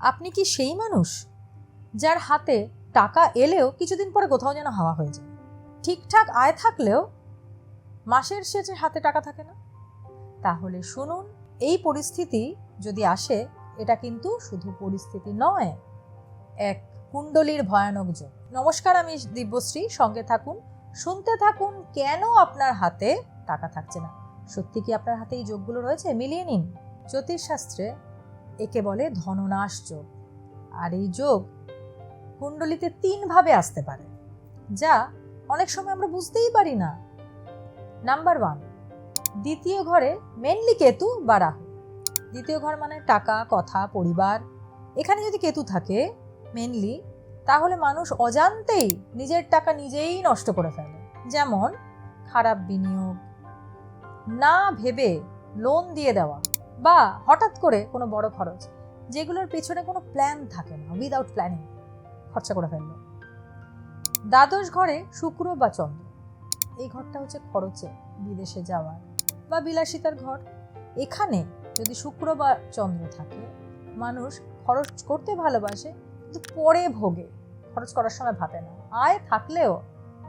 আপনি কি সেই মানুষ? যার হাতে টাকা এলেও কিছুদিন পরে কোথাও যেন হাওয়া হয়ে যায়। ঠিকঠাক আয় থাকলেও মাসের শেষে হাতে টাকা থাকে না। তাহলে শুনুন, এই পরিস্থিতি যদি আসে, এটা কিন্তু শুধু পরিস্থিতি নয়, এক কুণ্ডলীর ভয়ানক যোগ। নমস্কার, আমি দিব্যশ্রী। সঙ্গে থাকুন, শুনতে থাকুন কেন আপনার হাতে টাকা থাকছে না। সত্যি কি আপনার হাতে এই যোগগুলো রয়েছে? মিলিয়ে নিন। জ্যোতিষশাস্ত্রে একে বলে ধননাশ যোগ আর এই যোগ কুণ্ডলিতে তিনভাবে আসতে পারে, যা অনেক সময় আমরা বুঝতেই পারি না। নাম্বার ওয়ান, দ্বিতীয় ঘরে মেনলি কেতু বা রাহু। দ্বিতীয় ঘর মানে টাকা, কথা, পরিবার। এখানে যদি কেতু থাকে মেনলি তাহলে মানুষ অজান্তেই নিজের টাকা নিজেই নষ্ট করে ফেলে। যেমন, খারাপ বিনিয়োগ, না ভেবে লোন দিয়ে দেওয়া। বা হঠাৎ করে কোনো বড় খরচ, যেগুলোর পেছনে কোনো প্ল্যান থাকে না উইদাউট প্ল্যানিং খরচা করে ফেলল। দ্বাদশ ঘরে শুক্র বা চন্দ্র। এই ঘরটা হচ্ছে খরচে, বিদেশে যাওয়ার বা বিলাসিতার ঘর। এখানে যদি শুক্র বা চন্দ্র থাকে, মানুষ খরচ করতে ভালোবাসে, কিন্তু পরে ভোগে। খরচ করার সময় ভাবে না। আয় থাকলেও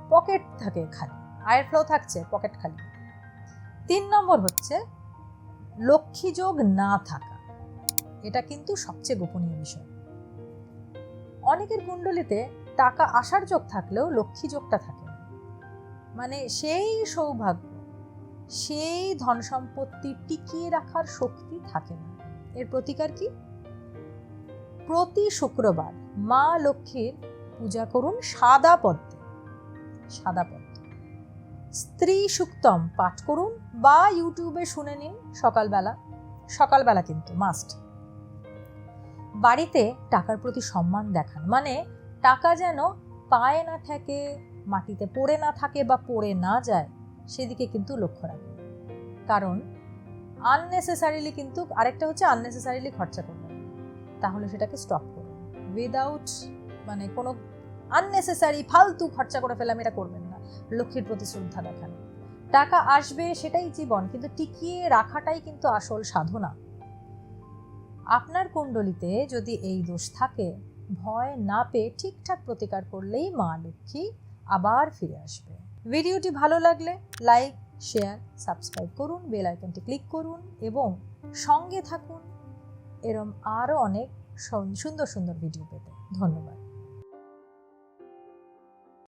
পকেট থাকে খালি। আয়ের ফ্লো থাকছে পকেট খালি। তিন নম্বর হচ্ছে লক্ষ্মী যোগ না থাকা। এটা কিন্তু সবচেয়ে গোপনীয় বিষয়। অনেকের কুণ্ডলিতে টাকা আসার যোগ থাকলেও লক্ষ্মী যোগটা থাকে না। মানে সেই সৌভাগ্য, সেই ধন সম্পত্তি টিকিয়ে রাখার শক্তি থাকে না। এর প্রতিকার কি? প্রতি শুক্রবার মা লক্ষ্মীর পূজা করুন সাদা পদ্মে। সাদা পদ্ম। স্ত্রী সুক্তম পাঠ করুন বা ইউটিউবে শুনে নিন সকালবেলা। সকালবেলা কিন্তু মাস্ট বাড়িতে টাকার প্রতি সম্মান দেখান। মানে টাকা যেন পায়ে না থাকে মাটিতে পড়ে না থাকে বা পড়ে না যায়, সেদিকে কিন্তু লক্ষ্য রাখুন। কারণ আননেসেসারিলি কিন্তু আরেকটা হচ্ছে আননেসেসারিলি খরচা করবেন। তাহলে সেটাকে স্টপ করুন। উইদাউট মানে কোনো আননেসেসারি ফালতু খরচা করে ফেলাম এটা করবেন লক্ষ্মীর প্রতি শ্রদ্ধা দেখান। টাকা আসবে সেটাই জীবন, কিন্তু টিকিয়ে রাখাটাই কিন্তু আসল সাধনা। আপনার কুণ্ডলিতে যদি এই দোষ থাকে, ভয় না পেয়ে ঠিকঠাক প্রতিকার করলেই মা লক্ষ্মী আবার ফিরে আসবে। ভিডিওটি ভালো লাগলে লাইক, শেয়ার, সাবস্ক্রাইব করুন, বেল আইকনটি ক্লিক করুন এবং সঙ্গে থাকুন। এরম আরও অনেক সুন্দর সুন্দর ভিডিও পেতে। ধন্যবাদ।